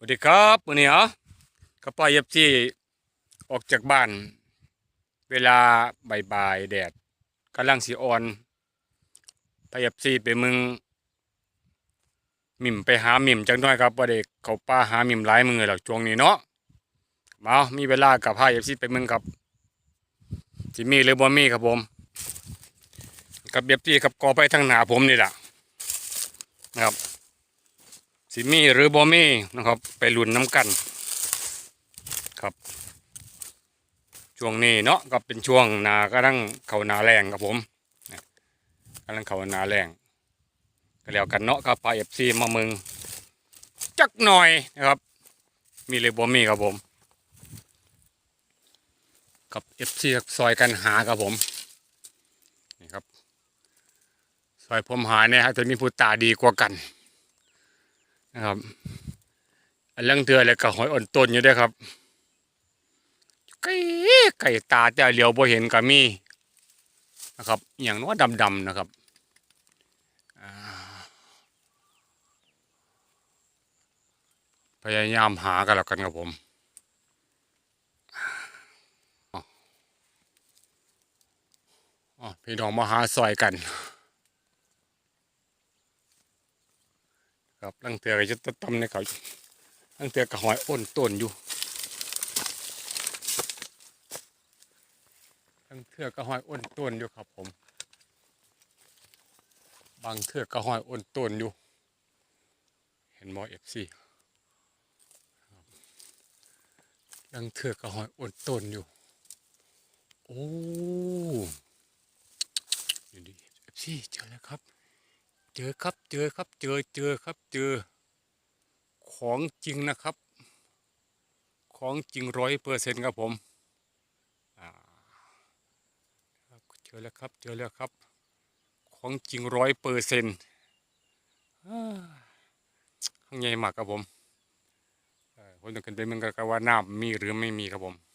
สวัสดีครับวันนี้เหรอข้าป้าเย็บที่ออกจากบ้าน เวลาบ่ายๆแดดกำลังสีอ่อนไปย็บซีไปมึงมิมไปหามิมจังน้อยครับว่าเด็กเขาป้าหามิมหลายมือหรอกช่วงนี้เนาะมามีเวลากับพาเย็บซีไปมึงครับสิมีหรือบ่มีครับผม กับเย็บซีกับกอไปทางหนาผมนี่แหละนะครับ สิมีหรือบ่มีนะครับ ไปลุ้นน้ำกัน ครับ ช่วงนี้เนาะก็เป็นช่วงนากำลังเขานาแรงครับผมนะกำลังเขานาแรงก็แล้วกันเนาะครับพาเอฟซีมาเมืองจักหน่อยนะครับ มีหรือบ่มีครับผม กับเอฟซีซอยกันหาครับผมนี่ครับซอยผมหาเนี่ยฮะจะมีผู้ตาดีกว่ากัน นะครับ อันเรื่องเถื่อเลยก็หอยอ่อนต้นอยู่ด้วยครับ ไก่ไก่ตาแต่เหลียวบ่เห็นก็มีนะครับ อย่างน้อยดำๆนะครับพยายามหากันแล้วกันครับผมอ๋อพี่น้องมาหาซอยกัน ครับลังเตือก็จะตำในเขาลังเตือก็หอยอ้นต้นอยู่ลังเทือก็หอยอ้นต้นอยู่ครับผม บางเทือก็หอยอ้นต้นอยู่ เห็นมอเอฟซีลังเทือก็หอยอ้นต้นอยู่ โอ้ยดีเอฟซีเจอแล้วครับ เจอครับเจอครับเจอเจอครับเจอ ของจริงนะครับ ของจริงร้อยเปอร์เซ็นต์ครับผมเจอแล้วครับเจอแล้วครับ ของจริงร้อยเปอร์เซ็นต์ข้างใหมากครับผมเอ่อผมต้องขึ้นไปเมืองกันว่าน้ำมีหรือไม่มีครับผม